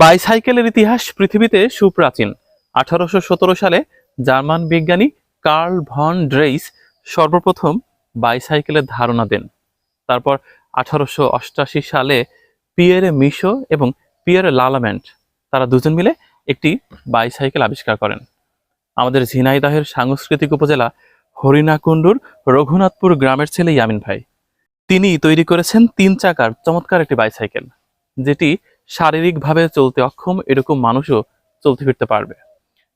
বাইসাইকেলের ইতিহাস পৃথিবীতে সুপ্রাচীন। আঠারোশো সতেরো সালে জার্মান বিজ্ঞানী কার্ল ভন ড্রেইস সর্বপ্রথম বাইসাইকেলের ধারণা দেন। তারপর আঠারোশো সালে পিয়েরে মিশো এবং পিয়েরে লালামেন্ট, তারা দুজন মিলে একটি বাইসাইকেল আবিষ্কার করেন। আমাদের ঝিনাইদাহের সাংস্কৃতিক উপজেলা হরিণাকুণ্ডুর রঘুনাথপুর গ্রামের ছেলে ইয়ামিন ভাই। তিনি তৈরি করেছেন তিন চাকার চমৎকার একটি বাইসাইকেল, যেটি শারীরিকভাবে চলতে অক্ষম, এরকম মানুষও চলতে ফিরতে পারবে।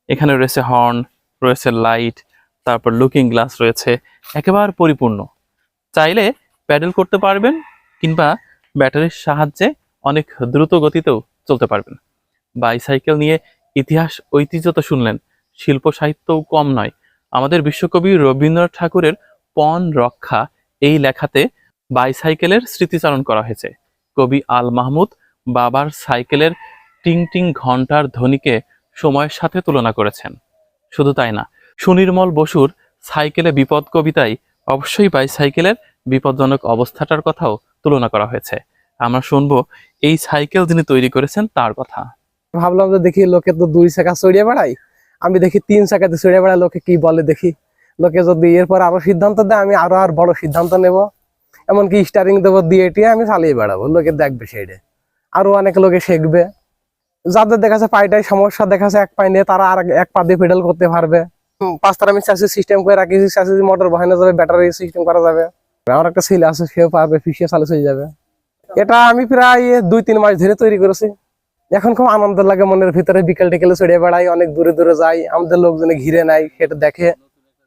এখানে রয়েছে হর্ন রয়েছে লাইট তারপর লুকিং গ্লাস রয়েছে, একেবারে পরিপূর্ণ। চাইলে প্যাডেল করতে পারবেন কিংবা ব্যাটারির সাহায্যে অনেক দ্রুত গতিতেও চলতে পারবেন। বাইসাইকেল নিয়ে ইতিহাস, ঐতিহ্য তো শুনলেন, শিল্প সাহিত্যও কম নয়। আমাদের বিশ্বকবি রবীন্দ্রনাথ ঠাকুরের পণ রক্ষা এই লেখাতে বাইসাইকেলের স্মৃতিচারণ করা হয়েছে। কবি আল মাহমুদ বাবার সাইকেলের টিং টিং ঘণ্টার ধ্বনিকে সময়ের সাথে তুলনা করেছেন। শুধু তাই না, সুনির্মল বসুর সাইকেলে বিপদ কবিতায় অবশ্যই বাইসাইকেলের বিপজ্জনক অবস্থাটার কথাও তুলনা করা হয়েছে। আমরা শুনব, এই সাইকেল যিনি তৈরি করেছেন তার কথা। ভাবলাম যে দেখি লোকে তো দুই চাকা চড়িয়ে বেড়াই আমি দেখি তিন চাকাতে চড়িয়ে বেড়াই লোকে কি বলে দেখি। লোকে যদি এরপর আরও সিদ্ধান্ত দেয়, আমি আরও আর বড় সিদ্ধান্ত নেব। এমনকি স্টারিং দেবো দিয়ে টিয়ে আমি চালিয়ে বেড়াবো, লোকে দেখবে সেইটা আরও অনেক লোকে শিখবে। যাদের দেখা যাচ্ছে পাইটাই সমস্যা দেখা যাচ্ছে এক পাই নিয়ে তারা আর এক পা দিয়ে পেডাল করতে পারবে। হুম, পাঁচটার আমি চাষি সিস্টেম করে রাখি চাষি মোটর বহানো যাবে ব্যাটারি সিস্টেম করা যাবে। আমার একটা ছেলে আছে সেও পারবে ফিসিয়ে চালু হয়ে যাবে। এটা আমি প্রায় দুই তিন মাস ধরে তৈরি করেছি। এখন খুব আনন্দ লাগে মনের ভিতরে বিকেল টিকেলে চড়িয়ে বেড়াই অনেক দূরে দূরে যাই। আমাদের লোকজনে ঘিরে নাই সেটা দেখে।